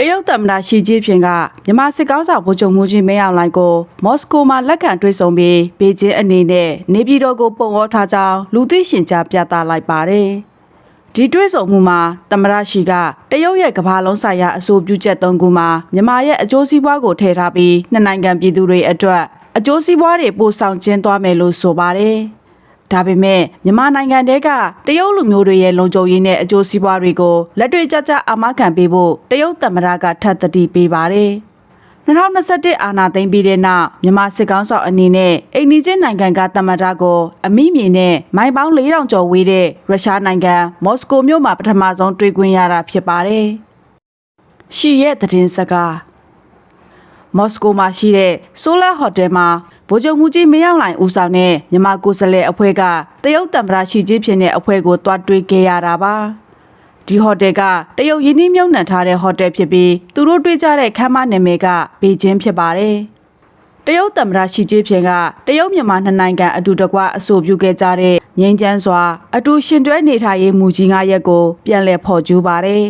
တရုတ်သမ္မတရှီကျင်းဖျင်ကမြန်မာစစ်ကောင်းဆောင်ဗိုလ်ချုပ်မှုကြီးမင်းအောင်လှိုင်ကိုမော်စကိုမှာလက်ခံတွေ့ဆုံပြီးဘေကျင်းအနေနဲ့နေပြည်တော်ကိုပုံဩထားကြောင်းလူသိရှင်ကြားပြသလိုက်ပါတယ်။ဒီတွေ့ဆုံမှုမှာသမ္မတရှီကတရုတ်ရဲ့ကမ္ဘာလုံးဆိုင်ရာအဆိုပြုချက်၃ခုမှာမြန်မာရဲ့အကျိုးစီးပွားကိုထည့်ထားပြီးနှစ်နိုင်ငံပြည်သူတွေအတွက်အကျိုးစီးပွားတွေပို့ဆောင်ကျင်းသွားမယ်လို့ဆိုပါတယ်။ ဒါပေမဲ့မြန်မာနိုင်ငံတဲကတရုတ်လူမျိုးတွေရဲ့လုံခြုံရေးနဲ့အကျိုးစီးပွားတွေကိုလက်တွေ့ကျကျအာမခံပေးဖို့တရုတ်သမ္မတကထပ်သတိပေးပါတယ်။2021အာဏာသိမ်းပြီးတဲ့နောက်မြန်မာစစ်ကောင်ဆောင်အနေနဲ့အိန္ဒိချင်းနိုင်ငံကသမ္မတကိုအမိမြေနဲ့မိုင်ပေါင်း4000ကျော်ဝေးတဲ့ရုရှားနိုင်ငံမော်စကိုမြို့မှာပထမဆုံးတွေ့ခွင့်ရတာဖြစ်ပါတယ်။ရှီရဲ့သတင်းစကားမော်စကိုမှာရှိတဲ့ဆိုလာဟိုတယ်မှာ ဗိုလ်ချုပ်မှုကြီးမင်းအောင်လှိုင်ဦးဆောင်တဲ့မြန်မာကိုယ်စားလှယ်အဖွဲ့ကတရုတ်တံပရာရှိကြီးဖြစ်တဲ့အဖွဲ့ကိုတွားတွေ့ခဲ့ရတာပါဒီဟိုတယ်ကတရုတ်ယင်းနှိမ့်မြုံနှံထားတဲ့ဟိုတယ်ဖြစ်ပြီးသူတို့တွေ့ကြတဲ့ခမ်းမနာမည်ကဘေကျင်းဖြစ်ပါတယ်တရုတ်တံပရာရှိကြီးဖြစ်ကတရုတ်မြန်မာနှစ်နိုင်ငံအတူတကွအဆိုပြုခဲ့ကြတဲ့ငင်းချမ်းစွာအတူရှင်တွဲနေထိုင်ရေးမူကြီးငါရက်ကိုပြန်လည်ဖော်ကျူးပါတယ်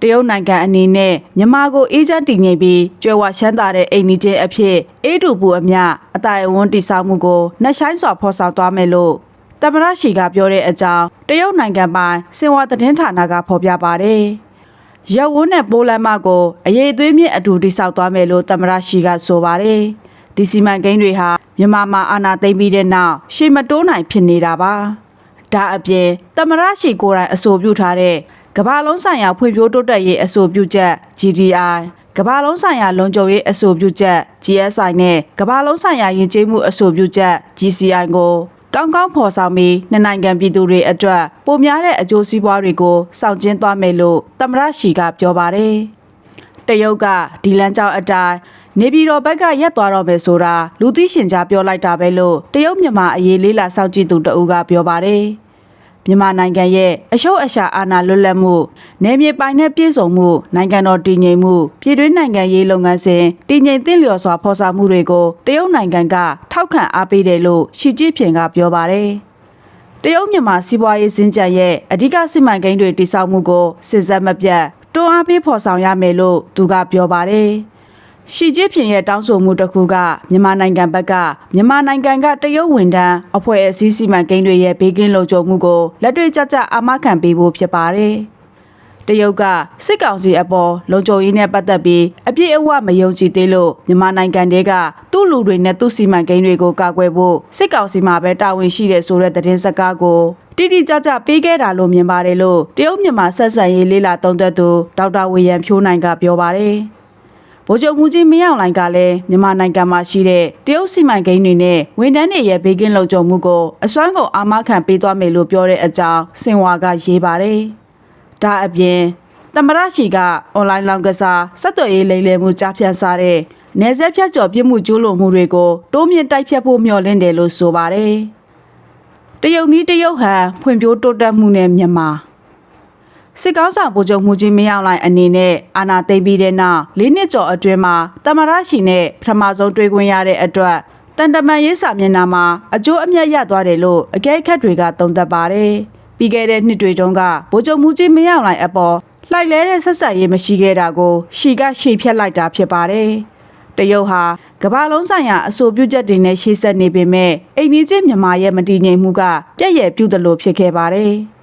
တရုတ်နိုင်ငံအနေနဲ့မြန်မာကိုအေးချမ်းတည်ငြိမ်ပြီးကြွယ်ဝရှမ်းသာတဲ့အိမ်နီးချင်းအဖြစ်အေးတူပူအမျှအတိုင်အဝန်းတိဆောက်မှုကိုနှက်ဆိုင်စွာဖော်ဆောင်သွားမယ်လို့တမရရှိကပြောတဲ့အကြောင်းတရုတ်နိုင်ငံပိုင်စင်ဝါသတင်းဌာနကဖော်ပြပါတယ်။ရပ်ဝန်းနဲ့ပိုးလမ်းမကိုအရေးအသွေးမြင့်အတူတိဆောက်သွားမယ်လို့တမရရှိကဆိုပါတယ်။ဒီစီမံကိန်းတွေဟာမြန်မာမှာအာဏာသိမ်းပြီးတဲ့နောက်ရှေ့မတိုးနိုင်ဖြစ်နေတာပါ။ဒါအပြင်တမရရှိကိုယ်တိုင်အဆိုပြုထားတဲ့ ကမ္ဘာလုံးဆိုင်ရာဖွံ့ဖြိုးတိုးတက်ရေးအဆိုပြုချက် GDI ကမ္ဘာလုံးဆိုင်ရာလုံခြုံရေးအဆိုပြုချက် GSI နဲ့ကမ္ဘာလုံးဆိုင်ရာယဉ်ကျေးမှုအဆိုပြုချက် GCI ကိုကောင်းကောင်းဖော်ဆောင်ပြီးနှစ်နိုင်ငံပြည်သူတွေအတွက်ပိုများတဲ့အကျိုးစီးပွားတွေကိုစောင့်ကျင်းသွားမယ်လို့တမရရှိကပြောပါတယ်။တရုတ်ကဒီလမ်းကြောင်းအတိုင်းနေပြည်တော်ဘက်ကရက်သွားတော့မယ်ဆိုတာလူသိရှင်ကြားပြောလိုက်တာပဲလို့တရုတ်မြန်မာအရေးလေးလာစောင့်ကြည့်သူတအူးကပြောပါတယ် မြန်မာနိုင်ငံရဲ့အရှုပ်အရှာအာဏာလွတ်လပ်မှုနယ်မြေပိုင်တဲ့ပြည်စုံမှုနိုင်ငံတော်တည်ငြိမ်မှုပြည်တွင်းနိုင်ငံရေးလုပ်ငန်းစဉ်တည်ငြိမ်သင့်လျော်စွာဖော်ဆောင်မှုတွေကိုတရုတ်နိုင်ငံကထောက်ခံအားပေးတယ်လို့ရှီကျင်းဖျင်ကပြောပါတယ်တရုတ်မြန်မာစီးပွားရေးစင်ကြံရဲ့အဓိကစီမံကိန်းတွေတိစောက်မှုကိုစစ်စက်မပြတ်တွန်းအားပေးဖော်ဆောင်ရမယ်လို့သူကပြောပါတယ်။ ရှီကျင်းဖျင်ရဲ့တောင်းဆိုမှုတစ်ခုကမြန်မာနိုင်ငံဘက်ကမြန်မာနိုင်ငံကတရုတ်ဝန်ထမ်းအဖွဲ့အစည်းစီမံကိန်းတွေရဲ့ဘေးကင်းလုံခြုံမှုကိုလက်တွေ့ကျကျအာမခံပေးဖို့ဖြစ်ပါတယ်။တရုတ်ကစစ်ကောင်စီအပေါ်လုံခြုံရေးနဲ့ပတ်သက်ပြီးအပြည့်အဝမယုံကြည်သေးလို့မြန်မာနိုင်ငံတဲကသူ့လူတွေနဲ့သူ့စီမံကိန်းတွေကိုကာကွယ်ဖို့စစ်ကောင်စီမှာပဲတာဝန်ရှိတယ်ဆိုတဲ့သတင်းစကားကိုတိတိကျကျပေးခဲ့တာလို့မြင်ပါတယ်လို့တရုတ်မြန်မာဆက်ဆံရေးလေးလာသုံးသက်သူဒေါက်တာဝေယံဖြိုးနိုင်ကပြောပါတယ်။ ဗိုလ်ချုပ်မူကြီးမင်းအောင်လှိုင်ကလည်းမြန်မာနိုင်ငံမှာရှိတဲ့တရုတ်စီမံကိန်းတွေနဲ့ဝန်ထမ်းတွေရဲ့ဘေးကင်းလုံခြုံမှုကိုအစွမ်းကုန်အာမခံပေးသွားမယ်လို့ပြောတဲ့အကြောင်းစင်ဝါကရေးပါတယ်။ဒါအပြင်သမရရှိကအွန်လိုင်းလောင်းကစားဆက်သွယ်ရေးလိမ်လည်မှုကြားဖြတ်စားတဲ့နေဆက်ဖြတ်ကျော်ပြစ်မှုကျူးလွန်မှုတွေကိုတိုးမြင့်တိုက်ဖြတ်ဖို့မျှော်လင့်တယ်လို့ဆိုပါတယ်။တရုတ်နီးတရုတ်ဟန်ဖွံ့ဖြိုးတိုးတက်မှုနဲ့မြန်မာ စစ်ကောင်းဆောင်ဗိုလ်ချုပ်မှုကြီးမင်းအောင်လှိုင်အနေနဲ့အာဏာသိမ်းပြီးတဲ့နောက်၄နှစ်ကျော်အတွင်းမှာတမရရှိနဲ့ပထမဆုံးတွေ့ခွင့်ရတဲ့အတွက်တန်တမန်ရေးစာမျက်နှာမှာအကျိုးအမြတ်ရသွားတယ်လို့အကဲခတ်တွေကသုံးသပ်ပါတယ်။ပြီးခဲ့တဲ့နှစ်တွေတုန်းကဗိုလ်ချုပ်မှုကြီးမင်းအောင်လှိုင်အပေါ်လှိုက်လဲတဲ့ဆက်ဆက်ရေးမရှိခဲ့တာကိုရှီကရှေ့ဖြတ်လိုက်တာဖြစ်ပါတယ်။တရုတ်ဟာကမ္ဘာလုံးဆိုင်ရာအဆိုပြုချက်တွေနဲ့ရှေ့ဆက်နေပေမဲ့အိမ်ကြီးမြန်မာရဲ့မတည်ငြိမ်မှုကပြည့်ရဲ့ပြုတ်တယ်လို့ဖြစ်ခဲ့ပါတယ်။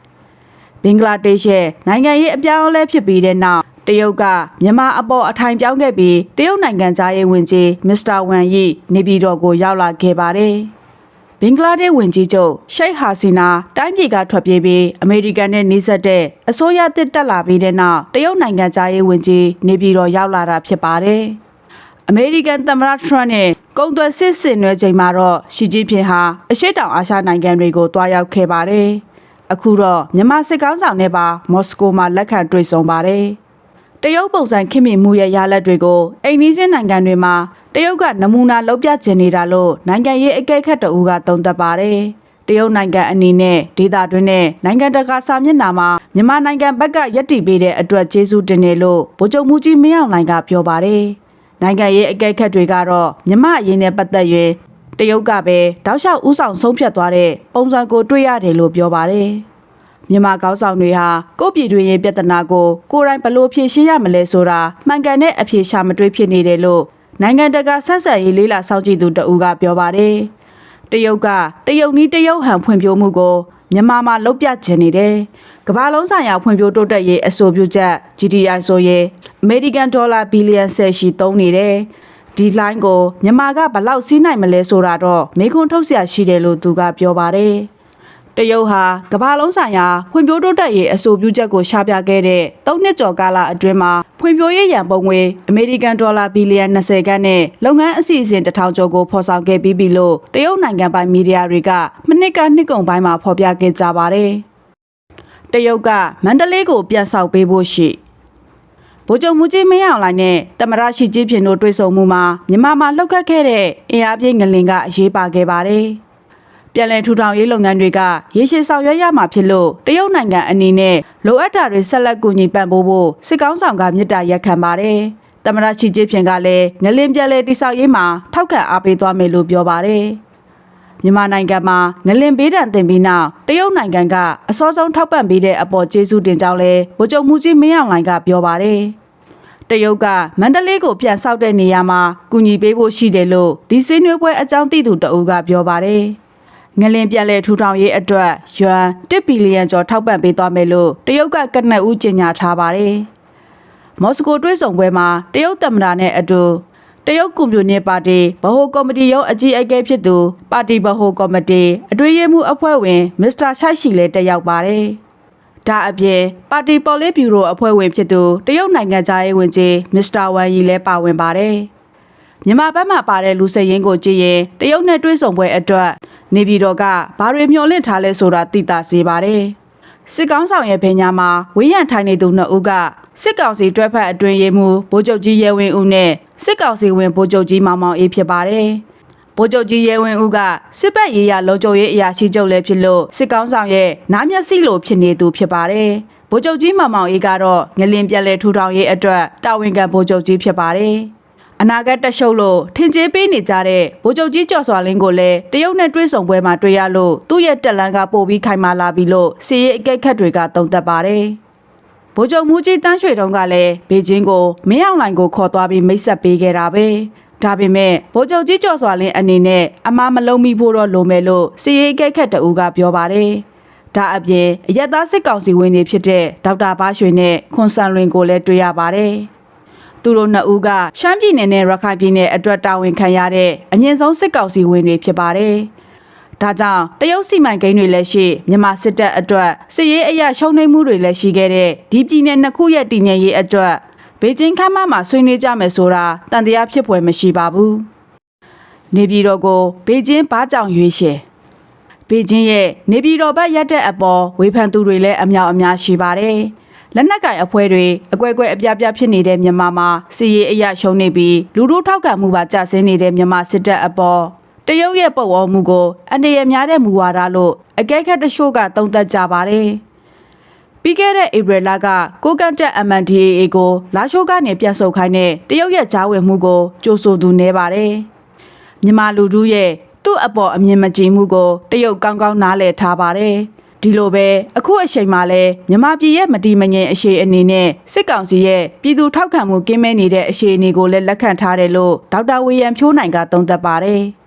ဘင်္ဂလားဒေ့ရှ်ရဲ့နိုင်ငံရေးအပြောင်းအလဲဖြစ်ပြီးတဲ့နောက်တရုတ်ကမြန်မာအပေါ်အထိုင်ပြောင်းခဲ့ပြီးတရုတ်နိုင်ငံသားရေးဝန်ကြီးမစ္စတာဝမ်ယီနေပြည်တော်ကိုရောက်လာခဲ့ပါတယ်။ဘင်္ဂလားဒေ့ရှ်ဝန်ကြီးချုပ်ရှိတ်ဟာစီနာတိုင်းပြည်ကထွက်ပြေးပြီးအမေရိကန်နဲ့နှိစက်တဲ့အစိုးရတစ်တက်လာပြီးတဲ့နောက်တရုတ်နိုင်ငံသားရေးဝန်ကြီးနေပြည်တော်ရောက်လာတာဖြစ်ပါတယ်။အမေရိကန်သမ္မတထရန့်နဲ့ကုန်သွယ်စစ်ဆင်နွှဲချိန်မှာတော့ရှီဂျီဖင်ဟာအရှေ့တောင်အာရှနိုင်ငံတွေကိုတွားရောက်ခဲ့ပါတယ်။ အခုတော့မြန်မာစစ်ကောင်းဆောင်နဲ့ပါမော်စကိုမှာလက်ခံတွေ့ဆုံပါတယ်။တရုတ်ပုံစံခင်မင်မှုရဲ့ရလဒ်တွေကိုအိမ်နီးချင်းနိုင်ငံတွေမှာတရုတ်ကနမူနာလောက်ပြကျင်နေတာလို့နိုင်ငံရေးအကဲခတ်တအူးကသုံးသပ်ပါတယ်။တရုတ်နိုင်ငံအနေနဲ့ဒေသတွင်းနဲ့နိုင်ငံတကာစာမျက်နှာမှာမြန်မာနိုင်ငံဘက်ကယက်တီပေးတဲ့အတွက်ကျေးဇူးတင်တယ်လို့ဗိုလ်ချုပ်မှုကြီးမင်းအောင်လှိုင်ကပြောပါတယ်။နိုင်ငံရေးအကဲခတ်တွေကတော့မြမအရေးနဲ့ပတ်သက်ရင် တရုတ်ကပဲတောက်လျှောက်ဥဆောင်ဆုံးဖြတ်သွားတဲ့ပုံစံကိုတွေ့ရတယ်လို့ပြောပါတယ်။မြန်မာကောင်းဆောင်တွေဟာကိုယ့်ပြည်တွင်းရေးပြဿနာကိုကိုယ်တိုင်ဘလို့ဖြေရှင်းရမလဲဆိုတာမှန်ကန်တဲ့အဖြေရှာမတွေ့ဖြစ်နေတယ်လို့နိုင်ငံတကာဆက်ဆံရေးလေးလာစောင့်ကြည့်သူတဦးကပြောပါတယ်။တရုတ်ကတရုတ်နီးတရုတ်ဟန်ဖွံ့ဖြိုးမှုကိုမြန်မာမှာလုတ်ပြချင်နေတယ်။ကမ္ဘာလုံးဆိုင်ရာဖွံ့ဖြိုးတိုးတက်ရေးအဆိုပြုချက် GDI ဆိုရင်အမေရိကန်ဒေါ်လာဘီလီယံ10ရှိသုံးနေတယ်။ ဒီလိုင်းကိုမြန်မာကဘလောက်စီးနိုင်မလဲဆိုတာတော့မေခွန်းထုတ်เสียရှိတယ်လို့သူကပြောပါတယ်။ တရုတ်ဟာကမ္ဘာလုံးဆိုင်ရာဖွံ့ဖြိုးတိုးတက်ရေးအဆိုပြုချက်ကိုရှာပြခဲ့တဲ့၃နှစ်ကျော်ကာလအတွင်းမှာဖွံ့ဖြိုးရေးရန်ပုံငွေအမေရိကန်ဒေါ်လာဘီလီယံ20ခန်းနဲ့လုပ်ငန်းအစီအစဉ်တစ်ထောင်ကျော်ကိုဖော်ဆောင်ခဲ့ပြီးပြီလို့တရုတ်နိုင်ငံပိုင်မီဒီယာတွေကမနှစ်ကနှစ်ကုန်ပိုင်းမှာဖော်ပြခဲ့ကြပါတယ်။တရုတ်ကမန္တလေးကိုပြန်ဆောက်ပေးဖို့ရှိ ဗိုလ်ချုပ်မူကြီးမင်းအောင်လှိုင်နဲ့တမရရှိကြီးဖြင့်တို့တွေ့ဆုံမှုမှာမြန်မာမှာလှုပ်ခတ်ခဲ့တဲ့အင်အားပြည့်ငလင်ကအရေးပါခဲ့ပါတယ်။ပြည်လည်ထူထောင်ရေးလုပ်ငန်းတွေကရေရှည်ဆောင်ရွက်ရမှာဖြစ်လို့တရုတ်နိုင်ငံအနေနဲ့လိုအပ်တာတွေဆက်လက်ကူညီပံ့ပိုးဖို့စစ်ကောင်းဆောင်ကမြစ်တာရက်ခံပါတယ်။တမရချီချစ်ဖြင်ကလည်းငလင်ပြည်လည်တိဆောက်ရေးမှာထောက်ခံအားပေးသွားမယ်လို့ပြောပါတယ်။ မြန်မာနိုင်ငံမှာငလင်ဘေးဒဏ်တင်ပြီးနောက်တရုတ်နိုင်ငံကအစောဆုံးထောက်ပံ့ပေးတဲ့အပေါ်ကျေးဇူးတင်ကြောင်းလဲဗိုလ်ချုပ်မှုကြီးမင်းအောင်လှိုင်ကပြောပါတယ်။တရုတ်ကမန္တလေးကိုပြန်ဆောက်တဲ့နေရာမှာကူညီပေးဖို့ရှိတယ်လို့ဒီစင်းနွေးပွဲအကြောင်းသိသူတအူးကပြောပါတယ်။ငလင်ပြန်လဲထူထောင်ရေးအတွက်ယွမ်1ဘီလီယံကျော်ထောက်ပံ့ပေးသွားမယ်လို့တရုတ်ကကနက်ဦးကြေညာထားပါတယ်။မော်စကိုတွဲဆောင်ပွဲမှာတရုတ်သမ္မတနဲ့အတူ တရုတ်ကွန်မြူနစ်ပါတီဗဟိုကော်မတီရုံးအကြီးအကဲဖြစ်သူပါတီဗဟိုကော်မတီအတွင်းရေးမှူးအဖွဲ့ဝင်မစ္စတာရှိုက်ရှိလည်းတက်ရောက်ပါတယ်။ဒါအပြင်ပါတီပေါ်လစ်ဗျူရိုအဖွဲ့ဝင်ဖြစ်သူတရုတ်နိုင်ငံသားရေးဝန်ကြီးမစ္စတာဝမ်ယီလည်းပါဝင်ပါတယ်။မြန်မာဘက်မှပါတဲ့လူစရင်ကိုကြည့်ရင်တရုတ်နဲ့တွဲဆောင်ပွဲအတွက်နေပြည်တော်ကဘာတွေမျှော်လင့်ထားလဲဆိုတာသိတာစေပါတယ်။စစ်ကောင်းဆောင်ရဲ့ဗညာမှာဝေးရန်ထိုင်နေသူနှစ်ဦးကစစ်ကောင်စီတွဲဖက်အတွင်ရေးမှူးဗိုလ်ချုပ်ကြီးရဲဝင်းဦးနဲ့ စစ်ကောင်စီဝင်ဗိုလ်ချုပ်ကြီးမောင်မောင်အေးဖြစ်ပါတယ်။ဗိုလ်ချုပ်ကြီးရဲဝင်းဦးကစစ်ပတ်ရေးရလုံခြုံရေးအရာရှိချုပ်လည်းဖြစ်လို့စစ်ကောင်းဆောင်ရဲ့နားမျက်စိလိုဖြစ်နေသူဖြစ်ပါတယ်။ဗိုလ်ချုပ်ကြီးမောင်မောင်အေးကတော့ငလင်ပြက်လဲထူထောင်ရေးအတွက်တာဝန်ခံဗိုလ်ချုပ်ကြီးဖြစ်ပါတယ်။အနာဂတ်တက်ရှုပ်လို့ထင်ကြေးပေးနေကြတဲ့ဗိုလ်ချုပ်ကြီးကျော်စွာလင်းကိုလည်းတရုတ်နဲ့တွဲဆုံပွဲမှာတွေ့ရလို့သူ့ရဲ့တက်လန်းကပို့ပြီးခိုင်မာလာပြီလို့စီရေးအကဲခတ်တွေကသုံးသပ်ပါတယ်။ ဗိုလ်ချုပ်မူကြီးတန်းရွှေတုံးကလည်းဘေကျင်းကိုမင်းအောင်လှိုင်ကိုခေါ်သွားပြီးမိတ်ဆက်ပေးခဲ့တာပဲဒါပေမဲ့ဗိုလ်ချုပ်ကြီးကျော်စွာလင်းအနေနဲ့အမားမလုံးမိဖို့တော့လိုမယ်လို့စီရေးအကဲခတ်တအူးကပြောပါတယ်ဒါအပြင်အရက်သားစစ်ကောင်စီဝင်တွေဖြစ်တဲ့ဒေါက်တာဘားရွှေနဲ့ခွန်ဆန်လွင်ကိုလည်းတွေ့ရပါတယ်သူတို့နှစ်ဦးကရှမ်းပြည်နယ်နဲ့ရခိုင်ပြည်နယ်အတွက်တာဝန်ခံရတဲ့အမြင့်ဆုံးစစ်ကောင်စီဝင်တွေဖြစ်ပါတယ်။ ဒါကြောင့်တရုတ်စီမံကိန်းတွေလည်းရှိမြန်မာစစ်တပ်အတွက်စစ်ရေးအရာရှုံးနိမ့်မှုတွေလည်းရှိခဲ့တဲ့ဒီပြည်နယ်နှစ်ခုရဲ့တည်ငြိမ်ရေးအတွက်ဘေကျင်းခမ်းမမှာဆွေးနွေးကြမယ်ဆိုတာတန်တရားဖြစ်ဖွယ်မရှိပါဘူး။နေပြည်တော်ကိုဘေကျင်းဘားကြောင်ရွေးရှယ်ဘေကျင်းရဲ့နေပြည်တော်ဘက်ရက်တဲ့အပေါ်ဝေဖန်သူတွေလည်းအများအများရှိပါတယ်။လက်နက်ကင်အဖွဲ့တွေအကွဲကွဲအပြားပြားဖြစ်နေတဲ့မြန်မာမှာစီရေးအရာရှုံးနေပြီးလူတို့ထောက်ခံမှုပါကျဆင်းနေတဲ့မြန်မာစစ်တပ်အပေါ် တရုတ်ရဲ့ပုံအောမှုကိုအနေရများတဲ့မူဝါဒလို့အကဲခတ်တချို့ကသုံးသပ်ကြပါတယ်။ပြီးခဲ့တဲ့ဧပြီလကကိုကန့်တက် MNDAA ကိုလာရှိုးကနေပြန်ဆုတ်ခိုင်းတဲ့တရုတ်ရဲ့ကြားဝင်မှုကိုကြိုဆိုသူနေပါတယ်။မြန်မာလူထုရဲ့သူ့အပေါ်အမြင်မကြည်မှုကိုတရုတ်ကောင်းကောင်းနားလည်ထားပါတယ်။ဒီလိုပဲအခုအချိန်မှလည်းမြန်မာပြည်ရဲ့မတီမငြိမ်အခြေအနေနဲ့စစ်ကောင်စီရဲ့ပြည်သူထောက်ခံမှုကင်းမဲ့နေတဲ့အခြေအနေကိုလည်းလက်ခံထားတယ်လို့ဒေါက်တာဝေယံဖြိုးနိုင်ကသုံးသပ်ပါတယ်။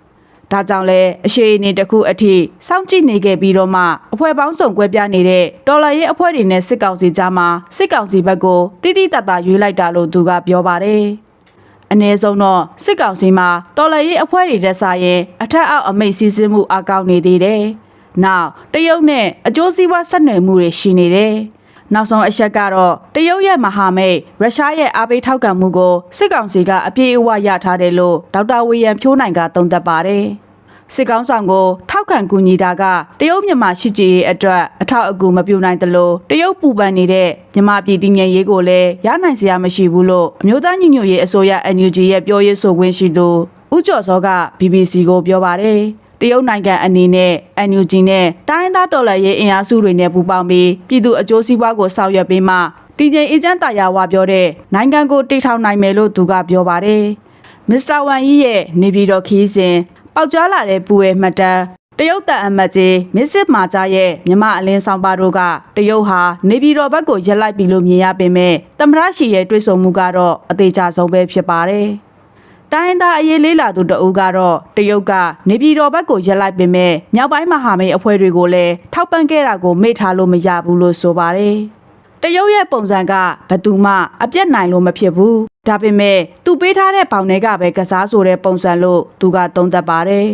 ဒါကြောင့်လဲအခြေအနေတစ်ခုအထိစောင့်ကြည့်နေခဲ့ပြီးတော့မှအဖွဲ့ပေါင်းစုံကွဲပြားနေတဲ့တော်လှန်ရေးအဖွဲ့တွေနဲ့စစ်ကောင်စီကြားမှာစစ်ကောင်စီဘက်ကိုတိတိတတ်တာရွေးလိုက်တာလို့သူကပြောပါတယ်။အ ਨੇ ဆုံးတော့စစ်ကောင်စီမှာတော်လှန်ရေးအဖွဲ့တွေတက်စားရင်အထက်အောက်အမိတ်စီးဆင်းမှုအကောင့်နေသေးတယ်။နောက်တရုတ်နဲ့အကျိုးစီးပွားဆက်နွယ်မှုတွေရှိနေတယ်။ နောက်ဆုံးအချက်ကတော့တရုတ်ရဲ့မဟာမိတ်ရုရှားရဲ့အားပေးထောက်ခံမှုကိုစစ်ကောင်စီကအပြည့်အဝရထားတယ်လို့ဒေါက်တာဝေယံဖြိုးနိုင်ကသုံးသပ်ပါတယ်။စစ်ကောင်းဆောင်ကိုထောက်ခံကူညီတာကတရုတ်မြန်မာရှိကြည်ရေးအတွက်အထောက်အကူမပြုနိုင်သလိုတရုတ်ပူပန်နေတဲ့မြန်မာပြည်တည်ငြိမ်ရေးကိုလည်းရနိုင်စရာမရှိဘူးလို့အမျိုးသားညီညွတ်ရေးအစိုးရ NUG ရဲ့ပြောရေးဆိုခွင့်ရှိသူဦးကျော်စောက BBC ကိုပြောပါတယ် တရုတ်နိုင်ငံအနေနဲ့ NUG နဲ့တိုင်းဒေသတော်လှန်ရေးအင်အားစုတွေနဲ့ပူးပေါင်းပြီးပြည်သူအကျိုးစီးပွားကိုဆောင်ရွက်ပေးမှတည်ငြိမ်အေဂျင့်တာယာဝပြောတဲ့နိုင်ငံကိုတည်ထောင်နိုင်မယ်လို့သူကပြောပါတယ်မစ္စတာဝမ်ယီရဲ့နေပြည်တော်ခီးစဉ်ပေါက်ကြားလာတဲ့ပူဝဲမှတ်တမ်းတရုတ်တပ်အမတ်ကြီးမစ်စစ်မာဂျာရဲ့မြမအလင်းဆောင်ပါတို့ကတရုတ်ဟာနေပြည်တော်ဘက်ကိုရက်လိုက်ပြီလို့မြင်ရပေမဲ့သမရရှိရဲ့တွေ့ဆုံမှုကတော့အသေးချဆုံးပဲဖြစ်ပါတယ်။ တိုင်းရင်းသားအရေးလေးလာသူတအူးကတော့တရုတ်ကနေပြည်တော်ဘက်ကိုရက်လိုက်ပေမဲ့မြောက်ပိုင်းမဟာမိတ်အဖွဲ့တွေကိုလည်းထောက်ပံ့ခဲ့တာကိုမေ့ထားလို့မရဘူးလို့ဆိုပါတယ်။တရုတ်ရဲ့ပုံစံကဘယ်သူမှအပြတ်နိုင်လို့မဖြစ်ဘူးဒါပေမဲ့သူပေးထားတဲ့ဘောင်တွေကပဲကစားဆိုတဲ့ပုံစံလို့သူကသုံးသပ်ပါတယ်